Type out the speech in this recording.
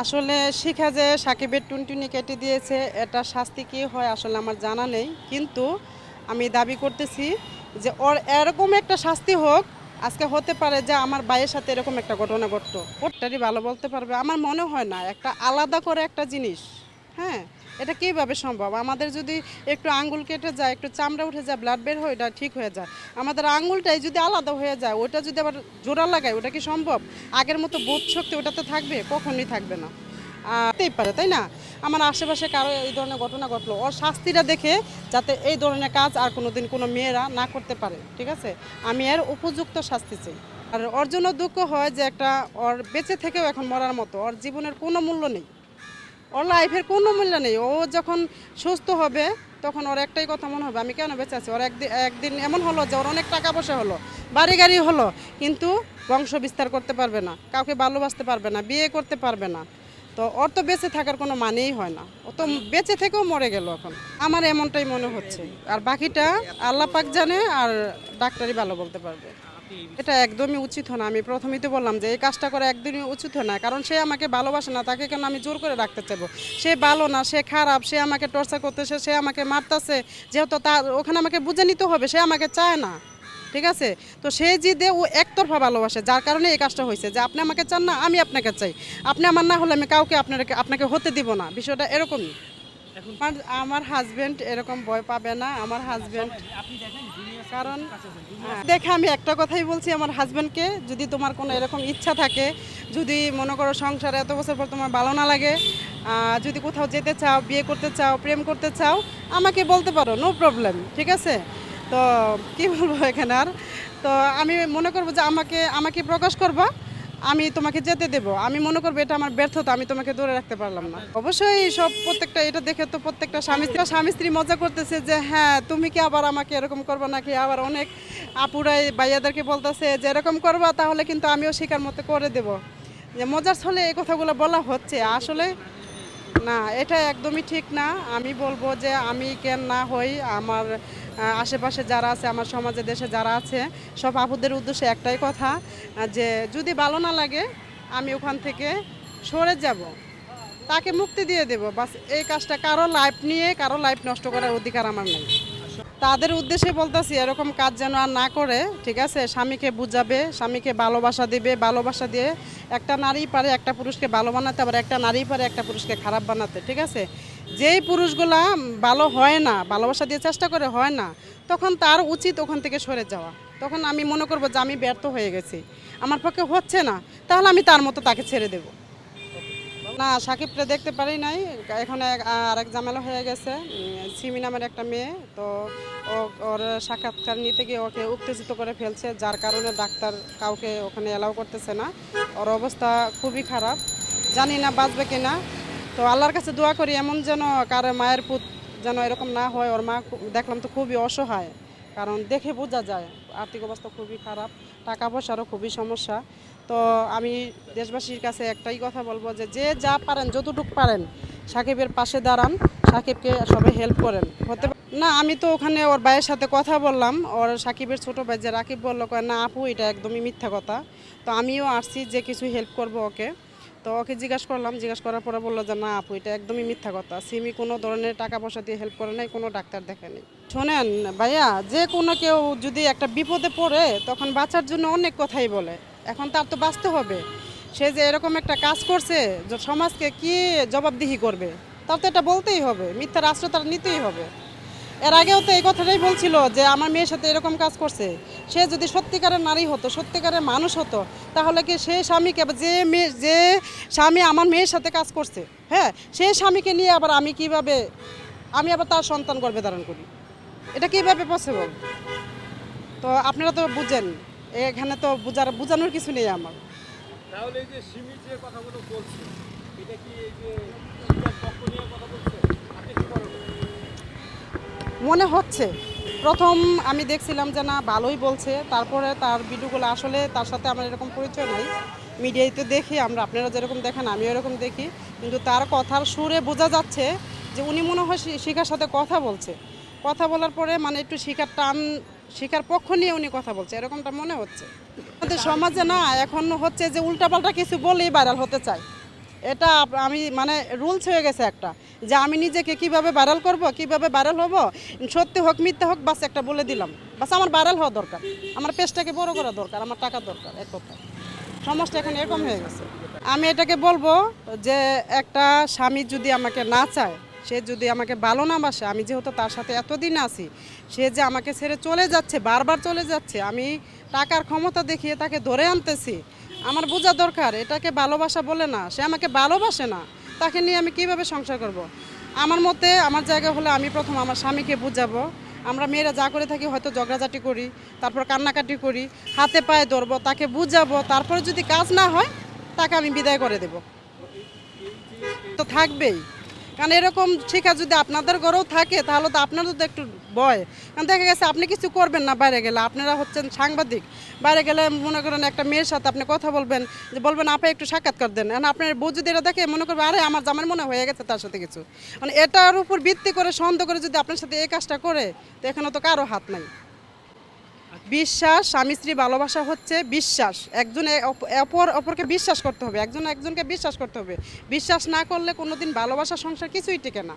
আসলে শিখা যে সাকিবের টুনটুনি কেটে দিয়েছে, এটা শাস্তি কী হয় আসলে আমার জানা নেই। কিন্তু আমি দাবি করতেছি যে ওর এরকম একটা শাস্তি হোক, আজকে হতে পারে যে আমার ভাইয়ের সাথে এরকম একটা ঘটনা ঘটত। ওটারই ভালো বলতে পারবে, আমার মনে হয় না। একটা আলাদা করে একটা জিনিস হ্যাঁ? এটা কীভাবে সম্ভব? আমাদের যদি একটু আঙ্গুল কেটে যায়, একটু চামড়া উঠে যায় ব্লাড বের হয় এটা ঠিক হয়ে যায়। আমাদের আঙ্গুলটাই যদি আলাদা হয়ে যায়, ওটা যদি আবার জোড়া লাগায়, ওটা কি সম্ভব? আগের মতো বোধ শক্তি ওটাতে থাকবে? কখনোই থাকবে না। হতেই পারে, তাই না? আমার আশেপাশে কারও এই ধরনের ঘটনা ঘটলো। ওর শাস্তিটা দেখে যাতে এই ধরনের কাজ আর কোনো দিন কোনো মেয়েরা না করতে পারে, ঠিক আছে? আমি এর উপযুক্ত শাস্তি চাই। আর ওর জন্য দুঃখ হয় যে একটা ওর বেঁচে থেকেও এখন মরার মতো। ওর জীবনের কোনো মূল্য নেই। ওর লাইফের কোনো মূল্য নেই। ও যখন সুস্থ হবে, তখন ওর একটাই কথা মনে হবে, আমি কেন বেঁচে আছি? ওর একদিন একদিন এমন হলো যে ওর অনেক টাকা পয়সা হলো বাড়ি গাড়ি হলো, কিন্তু বংশ বিস্তার করতে পারবে না, কাউকে ভালোবাসতে পারবে না, বিয়ে করতে পারবে না। তো ওর তো বেঁচে থাকার কোনো মানেই হয় না। ও তো বেঁচে থেকেও মরে গেল এখন। আমার এমনটাই মনে হচ্ছে। আর বাকিটা আল্লাহ পাক জানে আর ডাক্তারই ভালো বলতে পারবে। এটা একদমই উচিত হয় না। আমি প্রথমেই তো বললাম যে এই কাজটা করা একদমই উচিত হয় না। কারণ সে আমাকে ভালোবাসে না, তাকে কেন আমি জোর করে রাখতে চাইব? সে ভালো না, সে খারাপ, সে আমাকে টর্চার করতেছে, সে আমাকে মারতেছে, যেহেতু তার ওখানে আমাকে বুঝে নিতে হবে, সে আমাকে চায় না। ঠিক আছে? তো সে জিদে ও একতরফা ভালোবাসে, যার কারণে এই কাজটা হয়েছে যে আপনি আমাকে চান না, আমি আপনাকে চাই। আপনি আমার না হলে আমি কাউকে আপনাকে আপনাকে হতে দিব না। বিষয়টা এরকমই। আমার আমার হাজবেন্ড এরকম ভয় পাবে না আমার হাজবেন্ড কারণ হ্যাঁ, দেখে আমি একটা কথাই বলছি আমার হাজবেন্ডকে যদি তোমার কোনো এরকম ইচ্ছা থাকে যদি মনে করো সংসারে এত বছর পর তোমার ভালো না লাগে যদি কোথাও যেতে চাও বিয়ে করতে চাও প্রেম করতে চাও আমাকে বলতে পারো নো প্রবলেম ঠিক আছে? তো কি বলব এখানে আর? তো আমি মনে করব যে আমাকে আমাকে প্রকাশ করবা। আমি তোমাকে যেতে দেব। আমি মনে করব এটা আমার ব্যর্থতা, আমি তোমাকে ধরে রাখতে পারলাম না। অবশ্যই সব প্রত্যেকটা, এটা দেখে তো প্রত্যেকটা স্বামী স্ত্রী স্বামী স্ত্রী মজা করতেছে যে হ্যাঁ তুমি কি আবার আমাকে এরকম করব নাকি? আবার অনেক আপুরাই ভাইয়াদেরকে বলতেছে যে, এরকম করবা তাহলে কিন্তু আমিও শিকার মতো করে দেব। যে মজার ছলে এই কথাগুলো বলা হচ্ছে। আসলে না, এটা একদমই ঠিক না। আমি বলব যে আমি কেন না হই আমার আশেপাশে যারা আছে, আমার সমাজে, দেশে যারা আছে, সব আপুদের উদ্দেশ্যে একটাই কথা যে যদি ভালো না লাগে, আমি ওখান থেকে সরে যাব। তাকে মুক্তি দিয়ে দেব। বাস এই কাজটা কারও লাইফ নিয়ে, কারও লাইফ নষ্ট করার অধিকার আমার নেই। তাদের উদ্দেশ্যে বলতেছি, এরকম কাজ যেন আর না করে, ঠিক আছে? স্বামীকে বুঝাবে, স্বামীকে ভালোবাসা দিবে, ভালোবাসা দিয়ে একটা নারী পারে একটা পুরুষকে ভালো বানাতে, আবার একটা নারী পারে একটা পুরুষকে খারাপ বানাতে, ঠিক আছে? যেই পুরুষগুলা ভালো হয় না, ভালোবাসা দিয়ে চেষ্টা করে হয় না, তখন তার উচিত ওখান থেকে সরে যাওয়া। তখন আমি মনে করব যে আমি ব্যর্থ হয়ে গেছি। আমার পক্ষে হচ্ছে না, তাহলে আমি তার মতো তাকে ছেড়ে দেবো। না সাকিবটা দেখতে পারি নাই। এখন আরেক ঝামেলা হয়ে গেছে। সিমি নামের একটা মেয়ে, তো ওর সাক্ষাৎকার নিতে গিয়ে ওকে উত্তেজিত করে ফেলছে, যার কারণে ডাক্তার কাউকে ওখানে এলাও করতেছে না। ওর অবস্থা খুবই খারাপ। জানি না বাঁচবে কিনা তো আল্লাহর কাছে দোয়া করি, এমন যেন কার মায়ের পুত যেন এরকম না হয়। ওর মা দেখলাম তো খুবই অসহায়। কারণ দেখে বোঝা যায়, আর্থিক অবস্থা খুবই খারাপ, টাকা পয়সারও খুবই সমস্যা। তো আমি দেশবাসীর কাছে একটাই কথা বলব যে যে যা পারেন যতটুকু পারেন সাকিবের পাশে দাঁড়ান সাকিবকে সবাই হেল্প করেন। হতে না আমি তো ওখানে ওর ভাইয়ের সাথে কথা বললাম ওর সাকিবের ছোট ভাই যে রাকিব বলল কয়, না আপু এটা একদমই মিথ্যা কথা। তো আমিও আসছি যে কিছু হেল্প করব ওকে। তো ওকে জিজ্ঞাসা করলাম জিজ্ঞাসা করার পরে বলল যে না আপু এটা একদমই মিথ্যা কথা। সিমি কোনো ধরনের টাকা পয়সা দিয়ে হেল্প করে নাই কোনো ডাক্তার দেখেনি। শোনেন ভাইয়া যে কোনো কেউ যদি একটা বিপদে পড়ে তখন বাঁচার জন্য অনেক কথাই বলে। এখন তার তো বাঁচতে হবে। সে যে এরকম একটা কাজ করছে, যে সমাজকে কি জবাবদিহি করবে? তার তো এটা বলতেই হবে মিথ্যার আশ্রয় তার নিতেই হবে। এর আগেও তো এই কথাটাই বলছিল যে, আমার মেয়ের সাথে এরকম কাজ করছে। সে যদি সত্যিকারের নারী হতো, সত্যিকারের মানুষ হতো, তাহলে কি সে স্বামীকে যে মেয়ে, যে স্বামী আমার মেয়ের সাথে কাজ করছে হ্যাঁ? সেই স্বামীকে নিয়ে আবার আমি কীভাবে, আমি আবার তার সন্তান গর্ভে ধারণ করি? এটা কীভাবে পসিবল তো আপনারা তো বুঝেন। এখানে তো বুঝার বোঝানোর কিছু নেই আমার। তাহলে এই যে সিমি যে কথাগুলো বলছে এটা কি এই যে সিমির পক্ষ নিয়ে কথা বলছে? আপনি কি মনে হচ্ছে। প্রথম আমি দেখছিলাম যে না ভালোই বলছে। তারপরে তার ভিডিওগুলো আসলে তার সাথে আমার এরকম পরিচয় নাই। মিডিয়ায় তো দেখি আমরা আপনারা যেরকম দেখেন আমি এরকম দেখি। কিন্তু তার কথার সুরে বোঝা যাচ্ছে যে উনি মনে হয় শিখার সাথে কথা বলছে। কথা বলার পরে মানে একটু শিখার টান শিখার পক্ষ নিয়ে উনি কথা বলছে, এরকমটা মনে হচ্ছে। আমাদের সমাজে না, এখন হচ্ছে যে উল্টাপাল্টা কিছু বলেই ভাইরাল হতে চায়। এটা আমি মানে রুলস হয়ে গেছে একটা, যে আমি নিজেকে কীভাবে ভাইরাল করব, কীভাবে ভাইরাল হব, সত্যি হোক, মিথ্যে হোক, বাস একটা বলে দিলাম। বাস আমার ভাইরাল হওয়া দরকার, আমার পেজটাকে বড় করা দরকার, আমার টাকা দরকার, এক কথা সমাজটা এখন এরকম হয়ে গেছে। আমি এটাকে বলব যে একটা স্বামী যদি আমাকে না চায় সে যদি আমাকে ভালো না বাসে, আমি যেহেতু তার সাথে এতদিন আছি, সে যে আমাকে ছেড়ে চলে যাচ্ছে, বারবার চলে যাচ্ছে, আমি টাকার ক্ষমতা দেখিয়ে তাকে ধরে আনতেছি, আমার বোঝা দরকার, এটাকে ভালোবাসা বলে না, সে আমাকে ভালোবাসে না, তাকে নিয়ে আমি কীভাবে সংসার করব। আমার মতে, আমার জায়গা হলে আমি প্রথম আমার স্বামীকে বুঝাবো, আমরা মেয়েরা যা করে থাকি হয়তো ঝগড়াঝাটি করি, তারপর কান্নাকাটি করি, হাতে পায়ে ধরবো, তাকে বুঝাবো, তারপরে যদি কাজ না হয়, তাকে আমি বিদায় করে দেব তো থাকবেই কারণ এরকম শিক্ষা যদি আপনাদের ঘরেও থাকে, তাহলে তো আপনারও তো একটু ভয়। কারণ দেখা গেছে আপনি কিছু করবেন না বাইরে গেলে। আপনারা হচ্ছেন সাংবাদিক। বাইরে গেলে মনে করেন একটা মেয়ের সাথে আপনি কথা বলবেন, যে বলবেন আপনি একটু সাক্ষাৎকার দেন। এখন আপনার বউ যদি এটা দেখে মনে করবে, আরে, আমার জামার মনে হয়ে গেছে তার সাথে কিছু। মানে এটার উপর ভিত্তি করে সন্দেহ করে যদি আপনার সাথে এই কাজটা করে, তো এখানে তো কারও হাত নাই। বিশ্বাস, স্বামী, স্ত্রী ভালোবাসা হচ্ছে বিশ্বাস। একজন অপ- অপর, অপরকে বিশ্বাস করতে হবে। একজন একজনকে বিশ্বাস করতে হবে। বিশ্বাস না করলে কোনোদিন ভালোবাসা, সংসার কিছুই টেকে না।